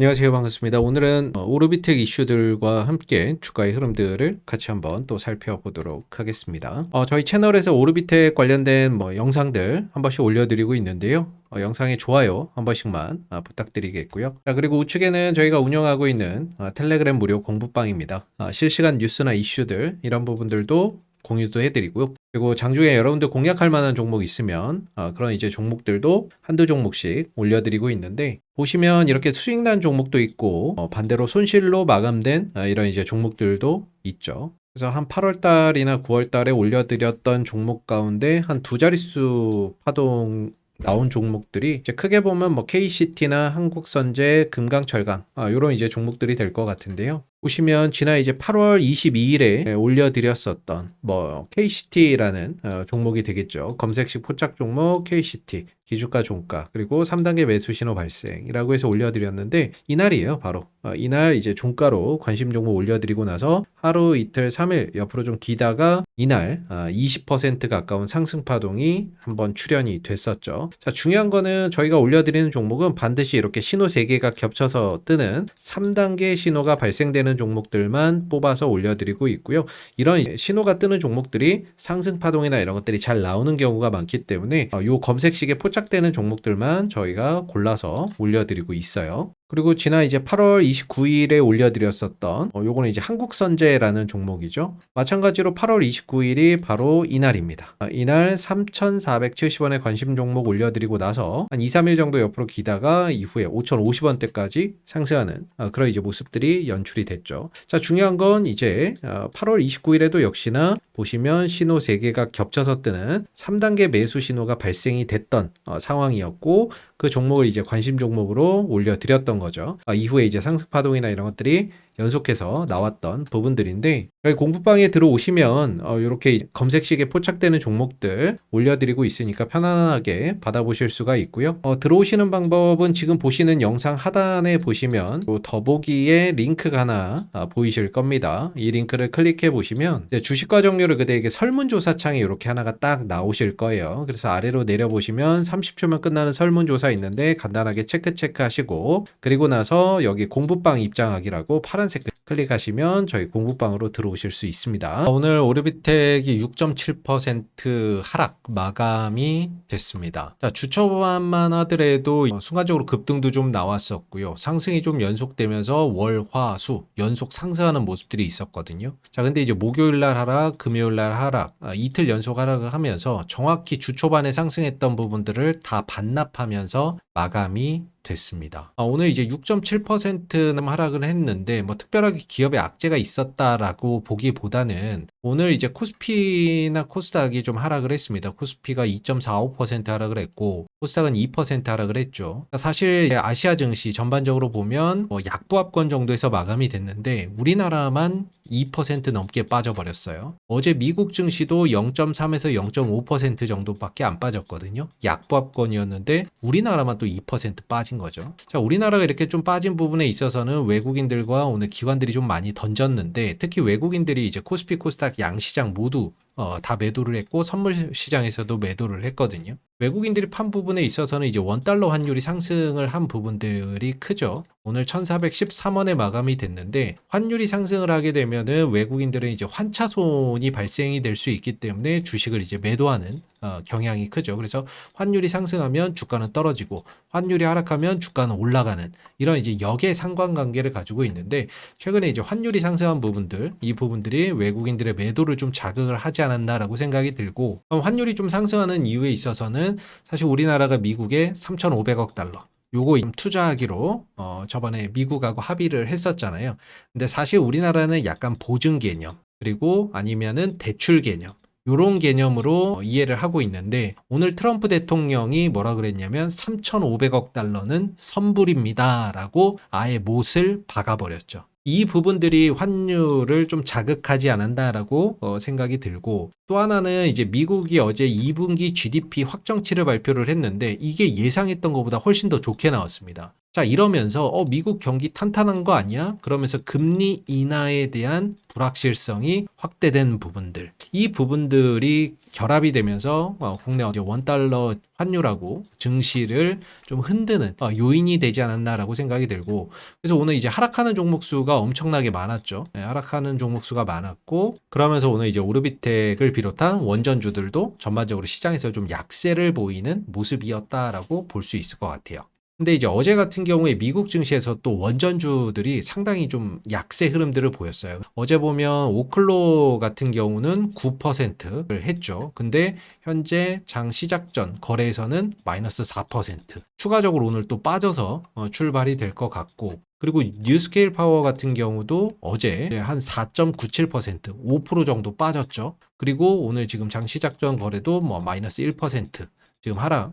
안녕하세요. 반갑습니다. 오늘은 어, 오르비텍 이슈들과 함께 주가의 흐름들을 같이 한번 또 살펴보도록 하겠습니다. 어, 저희 채널에서 오르비텍 관련된 뭐 영상들 한 번씩 올려드리고 있는데요. 어, 영상에 좋아요 한 번씩만 아, 부탁드리겠고요. 자, 그리고 우측에는 저희가 운영하고 있는 아, 텔레그램 무료 공부방입니다. 아, 실시간 뉴스나 이슈들 이런 부분들도 공유도 해드리고요. 그리고 장중에 여러분들 공략할 만한 종목 있으면 아, 그런 이제 종목들도 한두 종목씩 올려드리고 있는데 보시면 이렇게 수익 난 종목도 있고 어, 반대로 손실로 마감된 아, 이런 이제 종목들도 있죠. 그래서 한 8월 달이나 9월 달에 올려드렸던 종목 가운데 한 두 자릿수 파동 나온 종목들이 이제 크게 보면 뭐 KCT나 한국선제, 금강철강 아, 이런 이제 종목들이 될 것 같은데요. 보시면 지난 이제 8월 22일에 올려드렸었던 뭐 KCT라는 어, 종목이 되겠죠. 검색식 포착 종목 KCT 기주가 종가 그리고 3단계 매수 신호 발생이라고 해서 올려드렸는데 이날이에요 바로. 어, 이날 이제 종가로 관심 종목 올려드리고 나서 하루 이틀 3일 옆으로 좀 기다가 이날 아, 20% 가까운 상승 파동이 한번 출현이 됐었죠. 자 중요한 거는 저희가 올려드리는 종목은 반드시 이렇게 신호 3개가 겹쳐서 뜨는 3단계 신호가 발생되는 종목들만 뽑아서 올려드리고 있고요. 이런 신호가 뜨는 종목들이 상승 파동이나 이런 것들이 잘 나오는 경우가 많기 때문에 어, 요 검색식에 포착 되는 종목들만 저희가 골라서 올려드리고 있어요. 그리고 지난 이제 8월 29일에 올려드렸었던 어, 요거는 이제 한국선제라는 종목이죠. 마찬가지로 8월 29일이 바로 이날입니다. 아, 이날 3,470원의 관심 종목 올려드리고 나서 한 2, 3일 정도 옆으로 기다가 이후에 5,050원대까지 상승하는 아, 그런 이제 모습들이 연출이 됐죠. 자 중요한 건 이제 어, 8월 29일에도 역시나 보시면 신호 3개가 겹쳐서 뜨는 3단계 매수 신호가 발생이 됐던 어, 상황이었고 그 종목을 이제 관심 종목으로 올려드렸던 거죠. 아, 이후에 이제 상승 파동이나 이런 것들이 연속해서 나왔던 부분들인데 여기 공부방에 들어오시면 어, 이렇게 검색식에 포착되는 종목들 올려드리고 있으니까 편안하게 받아보실 수가 있고요. 어, 들어오시는 방법은 지금 보시는 영상 하단에 보시면 또 더보기에 링크가 하나 아, 보이실 겁니다. 이 링크를 클릭해 보시면 주식과 정료를 그대에게 설문조사 창에 이렇게 하나가 딱 나오실 거예요. 그래서 아래로 내려보시면 30초면 끝나는 설문조사 있는데 간단하게 체크 체크 하시고 그리고 나서 여기 공부방 입장하기라고 파란 색 클릭하시면 저희 공부방으로 들어오실 수 있습니다. 오늘 오르비텍이 6.7% 하락 마감이 됐습니다. 자, 주초반만 하더라도 순간적으로 급등도 좀 나왔었고요. 상승이 좀 연속되면서 월, 화, 수 연속 상승하는 모습들이 있었거든요. 자, 근데 이제 목요일 날 하락, 금요일 날 하락, 아, 이틀 연속 하락을 하면서 정확히 주초반에 상승했던 부분들을 다 반납하면서 마감이 됐습니다. 아, 오늘 이제 6.7%는 하락을 했는데 뭐 특별하게 기업의 악재가 있었다라고 보기보다는 오늘 이제 코스피나 코스닥이 좀 하락을 했습니다. 코스피가 2.45% 하락을 했고 코스닥은 2% 하락을 했죠. 사실 아시아 증시 전반적으로 보면 뭐 약보합권 정도에서 마감이 됐는데 우리나라만 2% 넘게 빠져버렸어요. 어제 미국 증시도 0.3에서 0.5% 정도밖에 안 빠졌거든요. 약보합권이었는데 우리나라만 또2% 빠진 거죠. 자, 우리나라가 이렇게 좀 빠진 부분에 있어서는 외국인들과 오늘 기관들이 좀 많이 던졌는데 특히 외국인들이 이제 코스피 코스닥 양시장 모두 어, 다 매도를 했고 선물 시장에서도 매도를 했거든요. 외국인들이 판 부분에 있어서는 이제 원달러 환율이 상승을 한 부분들이 크죠. 오늘 1413원에 마감이 됐는데 환율이 상승을 하게 되면은 외국인들은 이제 환차손이 발생이 될 수 있기 때문에 주식을 이제 매도하는 어, 경향이 크죠. 그래서 환율이 상승하면 주가는 떨어지고 환율이 하락하면 주가는 올라가는 이런 이제 역의 상관관계를 가지고 있는데 최근에 이제 환율이 상승한 부분들 이 부분들이 외국인들의 매도를 좀 자극을 하지 않 았나라고 생각이 들고 환율이 좀 상승하는 이유에 있어서는 사실 우리나라가 미국에 3,500억 달러 요거 투자하기로 어 저번에 미국하고 합의를 했었잖아요. 근데 사실 우리나라는 약간 보증 개념 그리고 아니면은 대출 개념 요런 개념으로 이해를 하고 있는데 오늘 트럼프 대통령이 뭐라 그랬냐면 3,500억 달러는 선불입니다라고 아예 못을 박아버렸죠. 이 부분들이 환율을 좀 자극하지 않는다라고 어, 생각이 들고 또 하나는 이제 미국이 어제 2분기 GDP 확정치를 발표를 했는데 이게 예상했던 것보다 훨씬 더 좋게 나왔습니다. 자, 이러면서 어, 미국 경기 탄탄한 거 아니야? 그러면서 금리 인하에 대한 불확실성이 확대된 부분들. 이 부분들이 결합이 되면서 어, 국내 이제 원달러 환율하고 증시를 좀 흔드는 어, 요인이 되지 않았나라고 생각이 들고 그래서 오늘 이제 하락하는 종목 수가 엄청나게 많았죠. 네, 하락하는 종목 수가 많았고 그러면서 오늘 이제 오르비텍을 비롯한 원전주들도 전반적으로 시장에서 좀 약세를 보이는 모습이었다라고 볼 수 있을 것 같아요. 근데 이제 어제 같은 경우에 미국 증시에서 또 원전주들이 상당히 좀 약세 흐름들을 보였어요. 어제 보면 오클로 같은 경우는 9%를 했죠. 근데 현재 장 시작 전 거래에서는 마이너스 4%. 추가적으로 오늘 또 빠져서 어, 출발이 될 것 같고 그리고 뉴스케일 파워 같은 경우도 어제 한 4.97%, 5% 정도 빠졌죠. 그리고 오늘 지금 장 시작 전 거래도 뭐 마이너스 1% 지금 하락 어,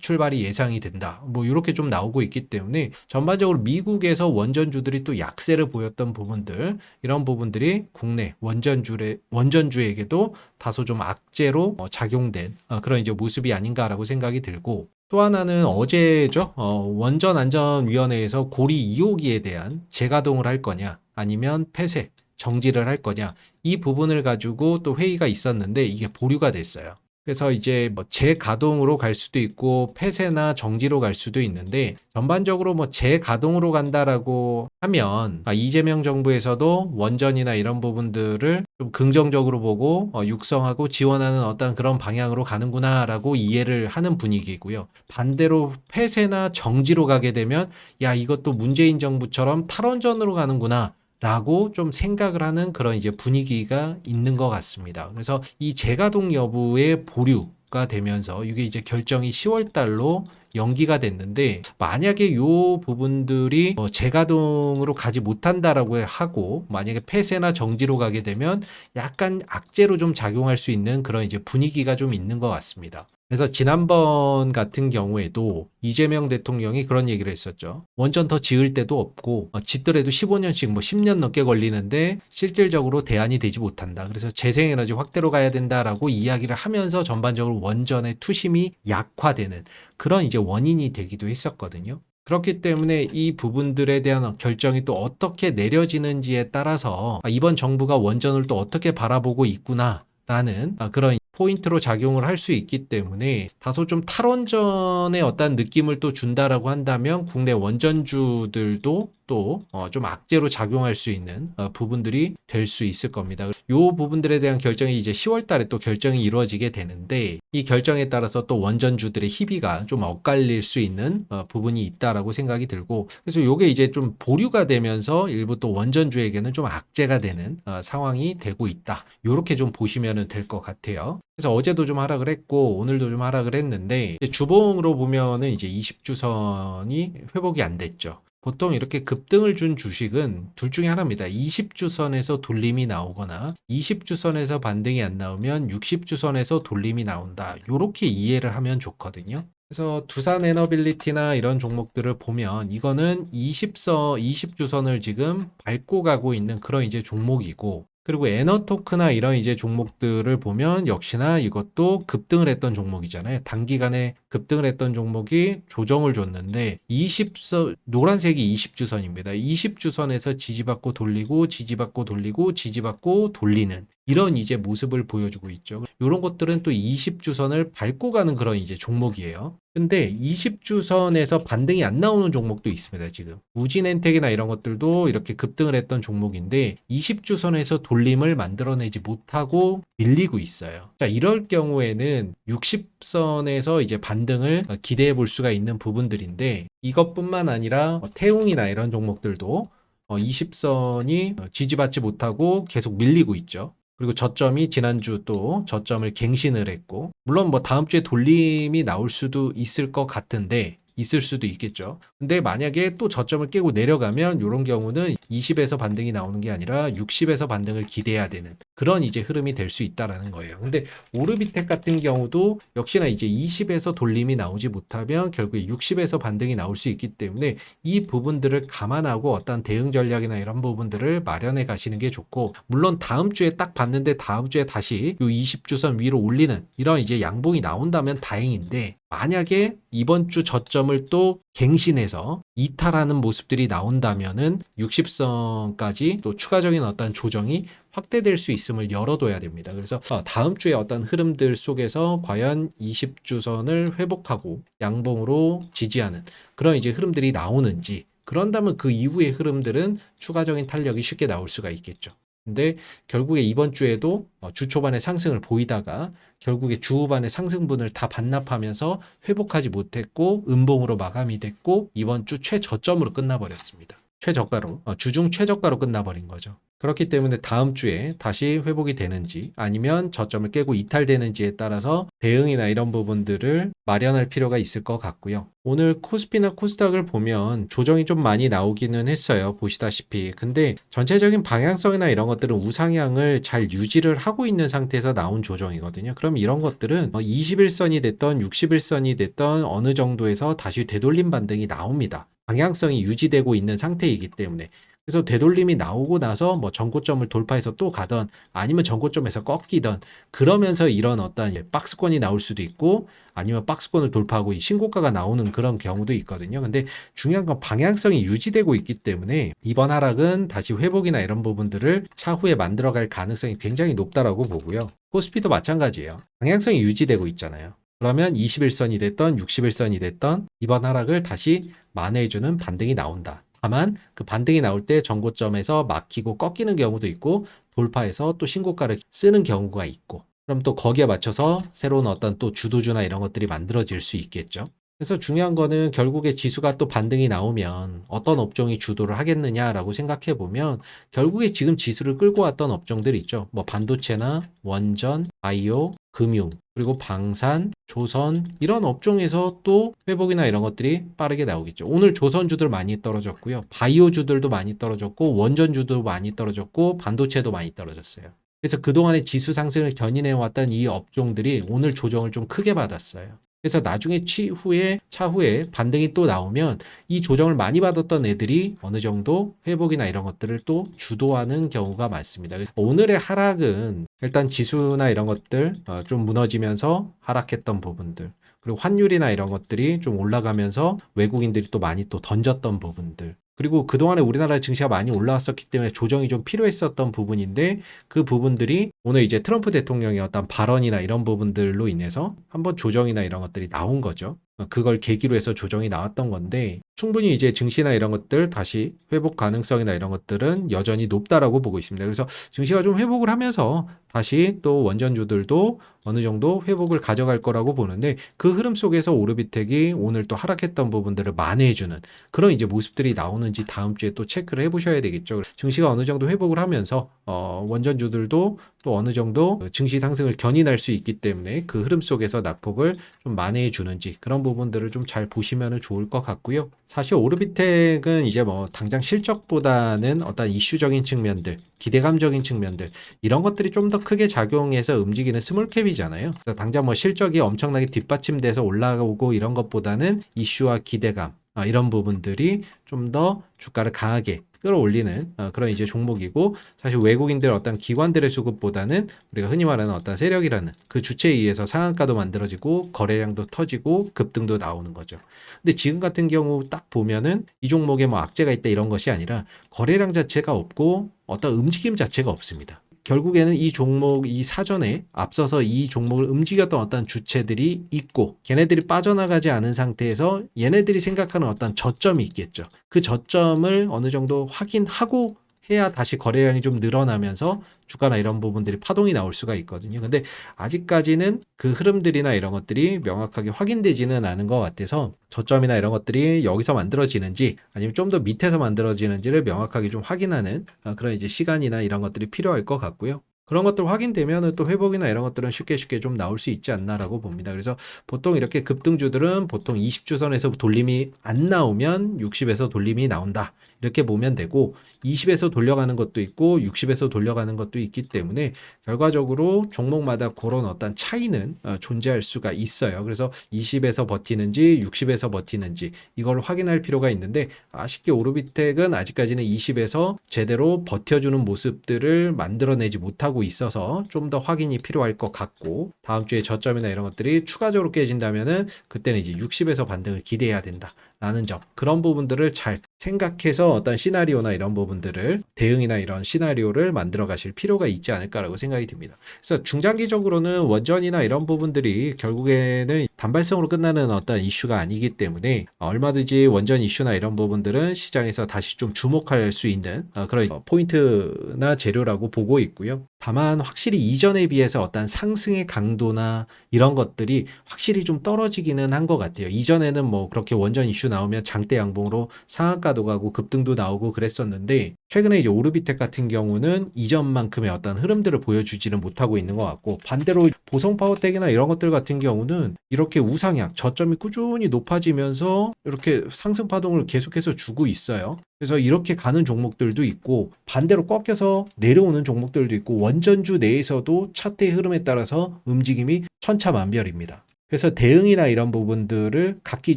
출발이 예상이 된다. 뭐 이렇게 좀 나오고 있기 때문에 전반적으로 미국에서 원전주들이 또 약세를 보였던 부분들 이런 부분들이 국내 원전주의 원전주에게도 다소 좀 악재로 어, 작용된 어, 그런 이제 모습이 아닌가라고 생각이 들고 또 하나는 어제죠 어, 원전 안전위원회에서 고리 2호기에 대한 재가동을 할 거냐 아니면 폐쇄 정지를 할 거냐 이 부분을 가지고 또 회의가 있었는데 이게 보류가 됐어요. 그래서 이제 뭐 재가동으로 갈 수도 있고 폐쇄나 정지로 갈 수도 있는데 전반적으로 뭐 재가동으로 간다라고 하면 아, 이재명 정부에서도 원전이나 이런 부분들을 좀 긍정적으로 보고 어, 육성하고 지원하는 어떤 그런 방향으로 가는구나라고 이해를 하는 분위기고요. 반대로 폐쇄나 정지로 가게 되면 야 이것도 문재인 정부처럼 탈원전으로 가는구나. 라고 좀 생각을 하는 그런 이제 분위기가 있는 것 같습니다. 그래서 이 재가동 여부의 보류 가 되면서 이게 이제 결정이 10월 달로 연기가 됐는데 만약에 요 부분들이 어, 재가동으로 가지 못한다라고 하고 만약에 폐쇄나 정지로 가게 되면 약간 악재로 좀 작용할 수 있는 그런 이제 분위기가 좀 있는 것 같습니다. 그래서 지난번 같은 경우에도 이재명 대통령이 그런 얘기를 했었죠. 원전 더 지을 데도 없고 어, 짓더라도 15년씩 뭐 10년 넘게 걸리는데 실질적으로 대안이 되지 못한다. 그래서 재생에너지 확대로 가야 된다라고 이야기를 하면서 전반적으로 원전의 투심이 약화되는 그런 이제 원인이 되기도 했었거든요. 그렇기 때문에 이 부분들에 대한 결정이 또 어떻게 내려지는지에 따라서 아, 이번 정부가 원전을 또 어떻게 바라보고 있구나라는 아, 그런 포인트로 작용을 할 수 있기 때문에 다소 좀 탈원전의 어떤 느낌을 또 준다라고 한다면 국내 원전주들도 또좀 악재로 작용할 수 있는 어, 부분들이 될 수 있을 겁니다. 요 부분들에 대한 결정이 이제 10월 달에 또 결정이 이루어지게 되는데 이 결정에 따라서 또 원전주들의 희비가 좀 엇갈릴 수 있는 어, 부분이 있다라고 생각이 들고 그래서 요게 이제 좀 보류가 되면서 일부 또 원전주에게는 좀 악재가 되는 어, 상황이 되고 있다. 요렇게 좀 보시면 될 것 같아요. 그래서 어제도 좀 하락을 했고 오늘도 좀 하락을 했는데 주봉으로 보면은 이제 20주선이 회복이 안 됐죠. 보통 이렇게 급등을 준 주식은 둘 중에 하나입니다. 20주선에서 돌림이 나오거나 20주선에서 반등이 안 나오면 60주선에서 돌림이 나온다. 이렇게 이해를 하면 좋거든요. 그래서 두산 에너빌리티나 이런 종목들을 보면 이거는 20서 20주선을 지금 밟고 가고 있는 그런 이제 종목이고 그리고 에너토크나 이런 이제 종목들을 보면 역시나 이것도 급등을 했던 종목이잖아요. 단기간에 급등을 했던 종목이 조정을 줬는데 20선 노란색이 20주선입니다. 20주선에서 지지받고 돌리고 지지받고 돌리고 지지받고 돌리는 이런 이제 모습을 보여주고 있죠. 이런 것들은 또 20주선을 밟고 가는 그런 이제 종목이에요. 근데 20주선에서 반등이 안 나오는 종목도 있습니다, 지금. 우진엔텍이나 이런 것들도 이렇게 급등을 했던 종목인데 20주선에서 돌림을 만들어내지 못하고 밀리고 있어요. 자, 이럴 경우에는 60선에서 이제 반등 을 기대해 볼 수가 있는 부분들인데 이것뿐만 아니라 태웅이나 이런 종목들도 20선이 지지받지 못하고 계속 밀리고 있죠. 그리고 저점이 지난주 또 저점을 갱신을 했고, 물론 뭐 다음 주에 돌림이 나올 수도 있을 것 같은데, 있을 수도 있겠죠. 근데 만약에 또 저점을 깨고 내려가면 이런 경우는 20에서 반등이 나오는 게 아니라 60에서 반등을 기대해야 되는 그런 이제 흐름이 될 수 있다라는 거예요. 근데 오르비텍 같은 경우도 역시나 이제 20에서 돌림이 나오지 못하면 결국에 60에서 반등이 나올 수 있기 때문에 이 부분들을 감안하고 어떤 대응 전략이나 이런 부분들을 마련해 가시는 게 좋고 물론 다음 주에 딱 봤는데 다음 주에 다시 요 20주선 위로 올리는 이런 이제 양봉이 나온다면 다행인데 만약에 이번 주 저점을 또 갱신해서 이탈하는 모습들이 나온다면은 60선까지 또 추가적인 어떤 조정이 확대될 수 있음을 열어둬야 됩니다. 그래서 어, 다음 주에 어떤 흐름들 속에서 과연 20주선을 회복하고 양봉으로 지지하는 그런 이제 흐름들이 나오는지 그런다면 그 이후의 흐름들은 추가적인 탄력이 쉽게 나올 수가 있겠죠. 근데 결국에 이번 주에도 어, 주 초반에 상승을 보이다가 결국에 주 후반에 상승분을 다 반납하면서 회복하지 못했고 음봉으로 마감이 됐고 이번 주 최저점으로 끝나버렸습니다. 최저가로 어, 주중 최저가로 끝나버린 거죠. 그렇기 때문에 다음 주에 다시 회복이 되는지 아니면 저점을 깨고 이탈되는지에 따라서 대응이나 이런 부분들을 마련할 필요가 있을 것 같고요. 오늘 코스피나 코스닥을 보면 조정이 좀 많이 나오기는 했어요. 보시다시피. 근데 전체적인 방향성이나 이런 것들은 우상향을 잘 유지를 하고 있는 상태에서 나온 조정이거든요. 그럼 이런 것들은 21선이 됐던 61선이 됐던 어느 정도에서 다시 되돌림 반등이 나옵니다. 방향성이 유지되고 있는 상태이기 때문에 그래서 되돌림이 나오고 나서 뭐 전고점을 돌파해서 또 가던 아니면 전고점에서 꺾이던 그러면서 이런 어떤 박스권이 나올 수도 있고 아니면 박스권을 돌파하고 이 신고가가 나오는 그런 경우도 있거든요. 근데 중요한 건 방향성이 유지되고 있기 때문에 이번 하락은 다시 회복이나 이런 부분들을 차후에 만들어갈 가능성이 굉장히 높다라고 보고요. 코스피도 마찬가지예요. 방향성이 유지되고 있잖아요. 그러면 21선이 됐던 61선이 됐던 이번 하락을 다시 만회해주는 반등이 나온다. 다만 그 반등이 나올 때 전고점에서 막히고 꺾이는 경우도 있고 돌파해서 또 신고가를 쓰는 경우가 있고 그럼 또 거기에 맞춰서 새로운 어떤 또 주도주나 이런 것들이 만들어질 수 있겠죠. 그래서 중요한 거는 결국에 지수가 또 반등이 나오면 어떤 업종이 주도를 하겠느냐라고 생각해 보면 결국에 지금 지수를 끌고 왔던 업종들 있죠. 뭐 반도체나 원전, 바이오, 금융, 그리고 방산, 조선 이런 업종에서 또 회복이나 이런 것들이 빠르게 나오겠죠. 오늘 조선주들 많이 떨어졌고요. 바이오주들도 많이 떨어졌고 원전주도 많이 떨어졌고 반도체도 많이 떨어졌어요. 그래서 그동안의 지수 상승을 견인해 왔던 이 업종들이 오늘 조정을 좀 크게 받았어요. 그래서 나중에 취후에 차후에 반등이 또 나오면 이 조정을 많이 받았던 애들이 어느 정도 회복이나 이런 것들을 또 주도하는 경우가 많습니다. 오늘의 하락은 일단 지수나 이런 것들 어, 좀 무너지면서 하락했던 부분들 그리고 환율이나 이런 것들이 좀 올라가면서 외국인들이 또 많이 또 던졌던 부분들 그리고 그동안에 우리나라 증시가 많이 올라왔었기 때문에 조정이 좀 필요했었던 부분인데 그 부분들이 오늘 이제 트럼프 대통령의 어떤 발언이나 이런 부분들로 인해서 한번 조정이나 이런 것들이 나온 거죠. 그걸 계기로 해서 조정이 나왔던 건데 충분히 이제 증시나 이런 것들 다시 회복 가능성이나 이런 것들은 여전히 높다라고 보고 있습니다. 그래서 증시가 좀 회복을 하면서 다시 또 원전주들도 어느 정도 회복을 가져갈 거라고 보는데 그 흐름 속에서 오르비텍이 오늘 또 하락했던 부분들을 만회해주는 그런 이제 모습들이 나오는지 다음 주에 또 체크를 해보셔야 되겠죠. 증시가 어느 정도 회복을 하면서 어, 원전주들도 또 어느 정도 증시 상승을 견인할 수 있기 때문에 그 흐름 속에서 낙폭을 좀 만회해 주는지 그런 부분들을 좀 잘 보시면 좋을 것 같고요. 사실 오르비텍은 이제 뭐 당장 실적보다는 어떤 이슈적인 측면들, 기대감적인 측면들 이런 것들이 좀 더 크게 작용해서 움직이는 스몰캡이잖아요. 당장 뭐 실적이 엄청나게 뒷받침돼서 올라오고 이런 것보다는 이슈와 기대감 아, 이런 부분들이 좀 더 주가를 강하게 끌어올리는 어, 그런 이제 종목이고 사실 외국인들 어떤 기관들의 수급보다는 우리가 흔히 말하는 어떤 세력이라는 그 주체에 의해서 상한가도 만들어지고 거래량도 터지고 급등도 나오는 거죠. 근데 지금 같은 경우 딱 보면은 이 종목에 뭐 악재가 있다 이런 것이 아니라 거래량 자체가 없고 어떤 움직임 자체가 없습니다. 결국에는 이 종목, 이 사전에 앞서서 이 종목을 움직였던 어떤 주체들이 있고, 걔네들이 빠져나가지 않은 상태에서 얘네들이 생각하는 어떤 저점이 있겠죠. 그 저점을 어느 정도 확인하고 해야 다시 거래량이 좀 늘어나면서 주가나 이런 부분들이 파동이 나올 수가 있거든요. 근데 아직까지는 그 흐름들이나 이런 것들이 명확하게 확인되지는 않은 것 같아서 저점이나 이런 것들이 여기서 만들어지는지 아니면 좀 더 밑에서 만들어지는지를 명확하게 좀 확인하는 어, 그런 이제 시간이나 이런 것들이 필요할 것 같고요. 그런 것들 확인되면 또 회복이나 이런 것들은 쉽게 쉽게 좀 나올 수 있지 않나라고 봅니다. 그래서 보통 이렇게 급등주들은 보통 20주선에서 돌림이 안 나오면 60에서 돌림이 나온다. 이렇게 보면 되고 20에서 돌려가는 것도 있고 60에서 돌려가는 것도 있기 때문에 결과적으로 종목마다 그런 어떤 차이는 어, 존재할 수가 있어요. 그래서 20에서 버티는지 60에서 버티는지 이걸 확인할 필요가 있는데 아쉽게 오르비텍은 아직까지는 20에서 제대로 버텨주는 모습들을 만들어내지 못하고 있어서 좀 더 확인이 필요할 것 같고 다음 주에 저점이나 이런 것들이 추가적으로 깨진다면은 그때는 이제 60에서 반등을 기대해야 된다. 라는 점 그런 부분들을 잘 생각해서 어떤 시나리오나 이런 부분들을 대응이나 이런 시나리오를 만들어 가실 필요가 있지 않을까라고 생각이 듭니다. 그래서 중장기적으로는 원전이나 이런 부분들이 결국에는 단발성으로 끝나는 어떤 이슈가 아니기 때문에 얼마든지 원전 이슈나 이런 부분들은 시장에서 다시 좀 주목할 수 있는 어, 그런 어, 포인트나 재료라고 보고 있고요. 다만 확실히 이전에 비해서 어떤 상승의 강도나 이런 것들이 확실히 좀 떨어지기는 한 것 같아요. 이전에는 뭐 그렇게 원전 이슈 나 오면 장대 양봉으로 상한가도 가고 급등도 나오고 그랬었는데 최근에 이제 오르비텍 같은 경우는 이전만큼의 어떤 흐름들을 보여주지는 못하고 있는 것 같고 반대로 보성 파워텍이나 이런 것들 같은 경우는 이렇게 우상향 저점이 꾸준히 높아지면서 이렇게 상승 파동을 계속해서 주고 있어요. 그래서 이렇게 가는 종목들도 있고 반대로 꺾여서 내려오는 종목들도 있고 원전주 내에서도 차트의 흐름에 따라서 움직임이 천차만별입니다. 그래서 대응이나 이런 부분들을 각기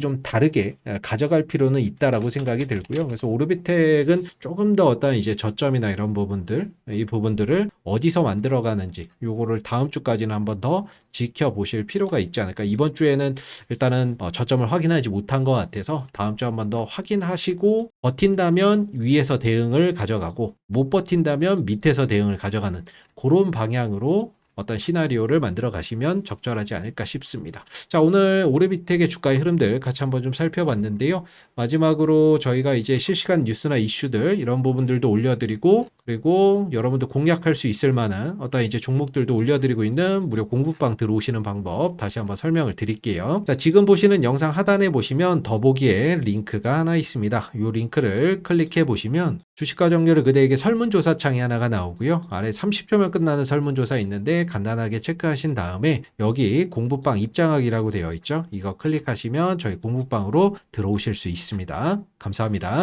좀 다르게 어, 가져갈 필요는 있다라고 생각이 들고요. 그래서 오르비텍은 조금 더 어떤 이제 저점이나 이런 부분들, 이 부분들을 어디서 만들어가는지 요거를 다음 주까지는 한번 더 지켜보실 필요가 있지 않을까. 이번 주에는 일단은 어, 저점을 확인하지 못한 것 같아서 다음 주 한번 더 확인하시고 버틴다면 위에서 대응을 가져가고 못 버틴다면 밑에서 대응을 가져가는 그런 방향으로 어떤 시나리오를 만들어 가시면 적절하지 않을까 싶습니다. 자, 오늘 오르비텍의 주가의 흐름들 같이 한번 좀 살펴봤는데요. 마지막으로 저희가 이제 실시간 뉴스나 이슈들 이런 부분들도 올려드리고 그리고 여러분들 공략할 수 있을 만한 어떤 이제 종목들도 올려드리고 있는 무료 공부방 들어오시는 방법 다시 한번 설명을 드릴게요. 자, 지금 보시는 영상 하단에 보시면 더보기에 링크가 하나 있습니다. 이 링크를 클릭해 보시면 주식과 정렬을 그대에게 설문조사 창이 하나가 나오고요. 아래 30초면 끝나는 설문조사 있는데 간단하게 체크하신 다음에 여기 공부방 입장하기라고 되어 있죠. 이거 클릭하시면 저희 공부방으로 들어오실 수 있습니다. 감사합니다.